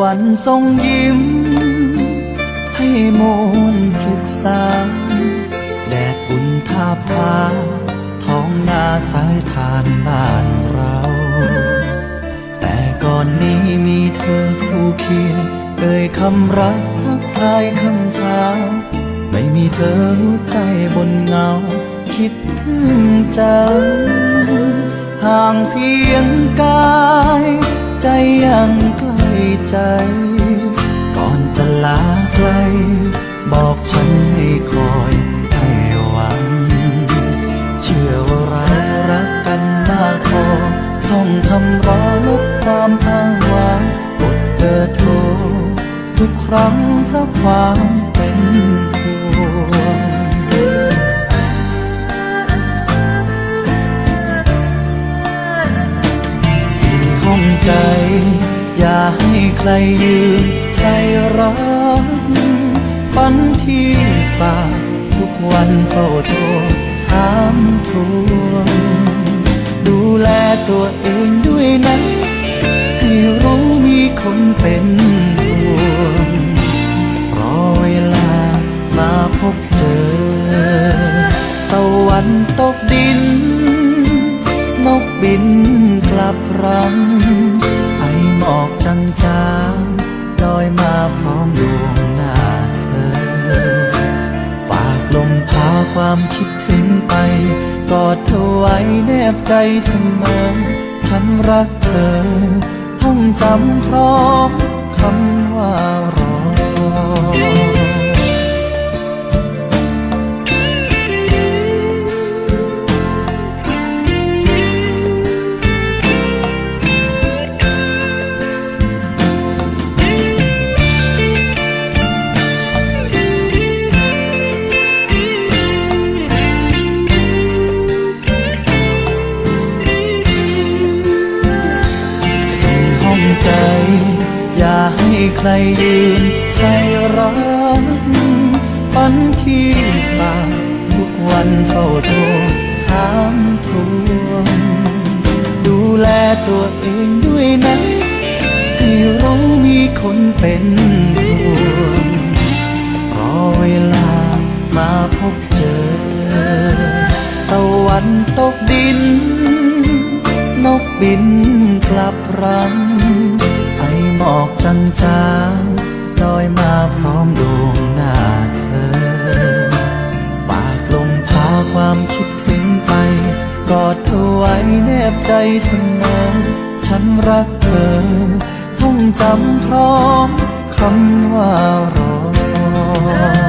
วันทรงยิ้ม ให้มนต์พฤกษา แดดอุ่นทาบทาท้องนาสายทานบ้านเรา แต่ก่อนนี้มีเธอคู่เคียงเอ่ยคำรักทักทายคำเช้า ไม่มีเธอหัวใจบนเงา คิดถึงเจ้าห่างเพียงกาย ใจยัง ใจ ก่อนจะลาไกลบอกฉันให้คอยให้หวัง เชื่อว่าเรารักกันมากพอท่องคำรอลบความอ้างว้างกดเบอร์โทรทุกครั้งเพราะความเป็นห่วงสี่ห้องใจ อย่า ให้ใครยืมใส่รักฝันที่ฝากทุกวันเฝ้าโทรถามทวงดูแลตัวเองด้วยนะให้รู้มีคนเป็นห่วงรอเวลามาพบเจอ ตะวันตกดิน นกบินกลับรังไอหมอก ความคิดถึงไป กอดเธอไว้แนบใจเสมอ ฉันรักเธอ ท่องจำพร้อมคำว่า ให้ใครยืนใส่รักฝันที่ฝากทุกวันเฝ้าโทรถามทวงดูแลตัวเองด้วยนะให้รู้มีคนเป็นห่วงรอเวลามาพบเจอ ตะวันตกดิน นกบินกลับรัง อกจางจางลอยมาพร้อมดวงหน้าเธอฝากลมพาความคิดถึงไป กอดเธอไว้แนบใจเสมอ ฉันรักเธอ ท่องจำพร้อมคำว่ารอ